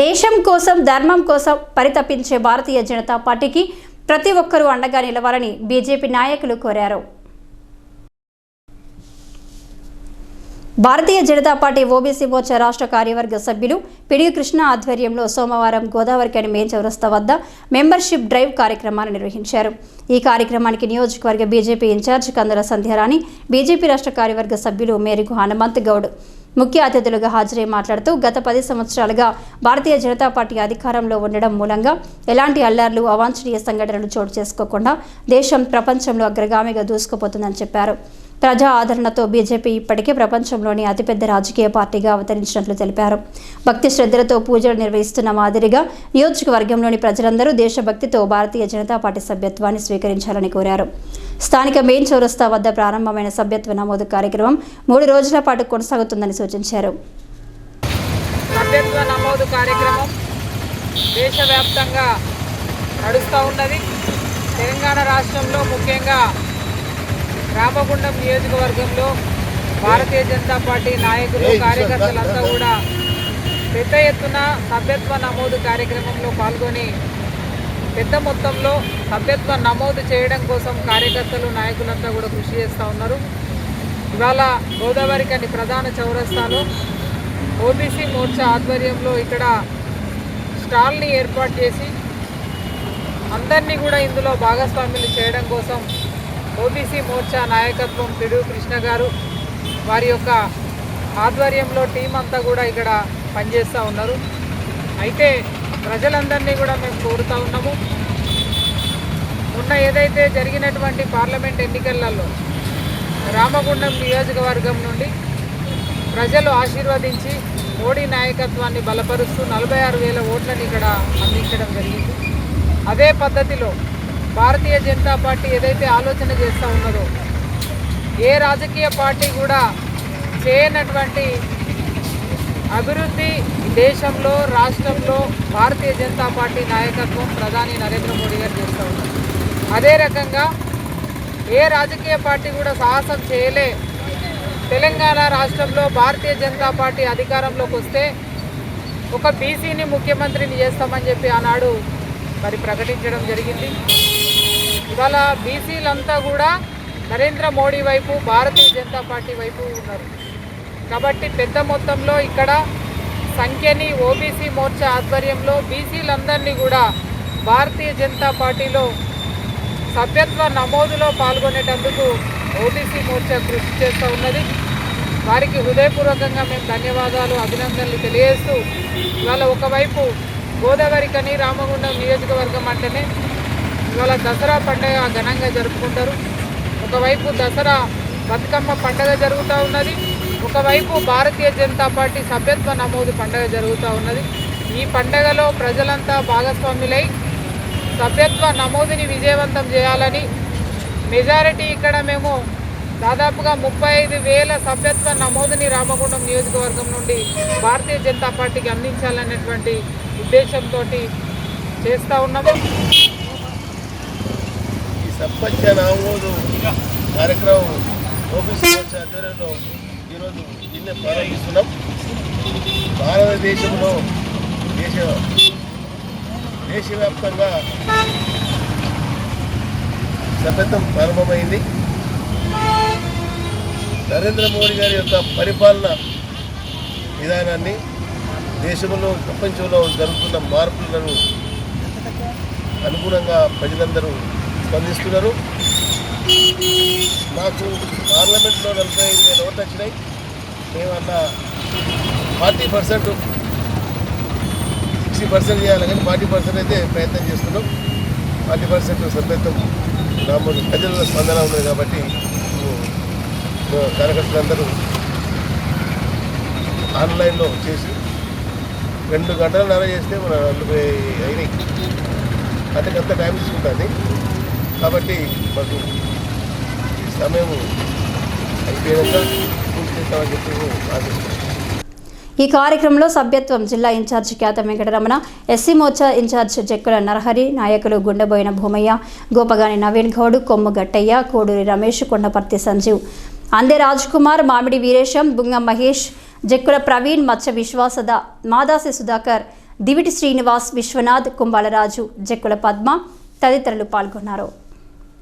దేశం కోసం ధర్మం కోసం పరితపించే భారతీయ జనతా పార్టీకి ప్రతి ఒక్కరూ అండగా నిలవాలని బీజేపీ నాయకులు కోరారు. భారతీయ జనతా పార్టీ ఓబీసీ మోర్చా రాష్ట్ర కార్యవర్గ సభ్యులు పిడి కృష్ణ ఆధ్వర్యంలో సోమవారం గోదావరికని మెయిన్ చౌరస్తా వద్ద మెంబర్షిప్ డ్రైవ్ కార్యక్రమాన్ని నిర్వహించారు. ఈ కార్యక్రమానికి నియోజకవర్గ BJP incharge Kandala Sandhyarani BJP రాష్ట్ర కార్యవర్గ సభ్యులు మేరకు హనుమంత్ గౌడ్ ముఖ్య అతిథులుగా హాజరై మాట్లాడుతూ గత పది సంవత్సరాలుగా భారతీయ జనతా పార్టీ అధికారంలో ఉండడం మూలంగా ఎలాంటి అల్లర్లు అవాంఛనీయ సంఘటనలు చోటు చేసుకోకుండా దేశం ప్రపంచంలో అగ్రగామిగా దూసుకుపోతుందని చెప్పారు. ప్రజా ఆదరణతో బీజేపీ ఇప్పటికే ప్రపంచంలోని అతిపెద్ద రాజకీయ పార్టీగా అవతరించినట్లు తెలిపారు. భక్తి శ్రద్ధలతో పూజలు నిర్వహిస్తున్న మాదిరిగా నియోజకవర్గంలోని ప్రజలందరూ దేశభక్తితో భారతీయ జనతా పార్టీ సభ్యత్వాన్ని స్వీకరించాలని కోరారు. స్థానిక మెయిన్ చౌరస్తా వద్ద ప్రారంభమైన సభ్యత్వ నమోదు కార్యక్రమం మూడు రోజుల పాటు కొనసాగుతుందని సూచించారు. సభ్యత్వ నమోదు కార్యక్రమం దేశవ్యాప్తంగా నడుస్తూ ఉన్నది. తెలంగాణ రాష్ట్రంలో ముఖ్యంగా రామగుండం నియోజకవర్గంలో భారతీయ జనతా పార్టీ నాయకులు కార్యకర్తలంతా కూడా పెద్ద ఎత్తున సభ్యత్వ నమోదు కార్యక్రమంలో పాల్గొని పెద్ద మొత్తంలో సభ్యత్వం నమోదు చేయడం కోసం కార్యకర్తలు నాయకులంతా కూడా కృషి చేస్తూ ఉన్నారు. ఇవాళ గోదావరి కని ప్రధాన చౌరస్తాలో ఓబీసీ మోర్చా ఆధ్వర్యంలో ఇక్కడ స్టాల్ని ఏర్పాటు చేసి అందరినీ కూడా ఇందులో భాగస్వాములు చేయడం కోసం ఓబీసీ మోర్చా నాయకత్వం పిడు కృష్ణ గారు వారి యొక్క ఆధ్వర్యంలో టీం అంతా కూడా ఇక్కడ పనిచేస్తూ ఉన్నారు. అయితే ప్రజలందరినీ కూడా మేము కోరుతూ ఉన్నాము. మొన్న ఏదైతే జరిగినటువంటి పార్లమెంట్ ఎన్నికలలో రామగుండం నియోజకవర్గం నుండి ప్రజలు ఆశీర్వదించి మోడీ నాయకత్వాన్ని బలపరుస్తూ నలభై ఆరు వేల ఓట్లను ఇక్కడ అందించడం జరిగింది. అదే పద్ధతిలో భారతీయ జనతా పార్టీ ఏదైతే ఆలోచన చేస్తూ ఉన్నదో ఏ రాజకీయ పార్టీ కూడా చేయనటువంటి అభివృద్ధి దేశంలో రాష్ట్రంలో భారతీయ జనతా పార్టీ నాయకత్వం ప్రధాని నరేంద్ర మోడీ గారు చేస్తూ ఉన్నారు. అదే రకంగా ఏ రాజకీయ పార్టీ కూడా సాహసం చేయలే. తెలంగాణ రాష్ట్రంలో భారతీయ జనతా పార్టీ అధికారంలోకి వస్తే ఒక బీసీని ముఖ్యమంత్రిని చేస్తామని చెప్పి ఆనాడు మరి ప్రకటించడం జరిగింది. ఇవాళ బీసీలంతా కూడా నరేంద్ర మోడీ వైపు భారతీయ జనతా పార్టీ వైపు ఉన్నారు. కాబట్టి పెద్ద మొత్తంలో ఇక్కడ సంఖ్యని ఓబీసీ మోర్చా ఆధ్వర్యంలో బీసీలందరినీ కూడా భారతీయ జనతా పార్టీలో సభ్యత్వ నమోదులో పాల్గొనేటందుకు ఓబీసీ మోర్చా కృషి చేస్తూ ఉన్నది. వారికి హృదయపూర్వకంగా మేము ధన్యవాదాలు అభినందనలు తెలియజేస్తూ ఇవాళ ఒకవైపు గోదావరి కని రామగుండం నియోజకవర్గం అంటేనే ఇవాళ దసరా పండుగ ఘనంగా జరుపుకుంటారు. ఒకవైపు దసరా బతుకమ్మ పండుగ జరుగుతూ ఉన్నది. ఒకవైపు భారతీయ జనతా పార్టీ సభ్యత్వ నమోదు పండుగ జరుగుతూ ఉన్నది. ఈ పండుగలో ప్రజలంతా భాగస్వాములై సభ్యత్వ నమోదుని విజయవంతం చేయాలని మెజారిటీ ఇక్కడ మేము దాదాపుగా ముప్పై ఐదు వేల సభ్యత్వ నమోదుని రామగుండం నియోజకవర్గం నుండి భారతీయ జనతా పార్టీకి అందించాలనేటువంటి ఉద్దేశంతో చేస్తూ ఉన్నాము. ఈ సర్పంచ నమోదు కార్యక్రమం ఓబీసీ ఆధ్వర్యంలో ఈరోజు నిన్న ప్రారంభిస్తున్నాం భారతదేశంలో దేశ దేశవ్యాప్తంగా సభ్యత్వం ప్రారంభమైంది. నరేంద్ర మోడీ గారి యొక్క పరిపాలన విధానాన్ని దేశంలో ప్రపంచంలో జరుగుతున్న మార్పులను అనుగుణంగా ప్రజలందరూ స్పందిస్తున్నారు. నాకు పార్లమెంట్లో నలభై ఐదు వేల ఓట్లు వచ్చినాయి. మేమన్నా ఫార్టీ పర్సెంట్ సిక్స్టీ పర్సెంట్ చేయాలి కానీ ఫార్టీ పర్సెంట్ అయితే ప్రయత్నం చేస్తున్నాం. ఫార్టీ పర్సెంట్ సభ్యత్వం నమోదు ప్రజల స్పందన ఉన్నది కాబట్టి కార్యకర్తలందరూ ఆన్లైన్లో చేసి రెండు గంటలు నెల చేస్తే మన నలభై అయినాయి. అంతకంత టైం తీసుకుంటుంది. కాబట్టి మాకు సమయం అయిపోయాక పూర్తి చేస్తామని చెప్పి ఆశిస్తున్నాం ఈ కార్యక్రమంలో సభ్యత్వం జిల్లా incharge Khyatha Venkataramana SC Morcha incharge Jakkula Narahari నాయకులు గుండెబోయిన భూమయ్య గోపగాని నవీన్ గౌడ్ కొమ్ము గట్టయ్య కోడూరి రమేష్ కొండపర్తి సంజీవ్. అందే కుమార్ మామిడి వీరేశం బుంగ మహేష్ జక్కుల ప్రవీణ్ మత్స్య విశ్వాసద మాదాసి సుధాకర్ దివిటి శ్రీనివాస్ విశ్వనాథ్ కుంభాలరాజు జక్కుల పద్మ తదితరులు పాల్గొన్నారు.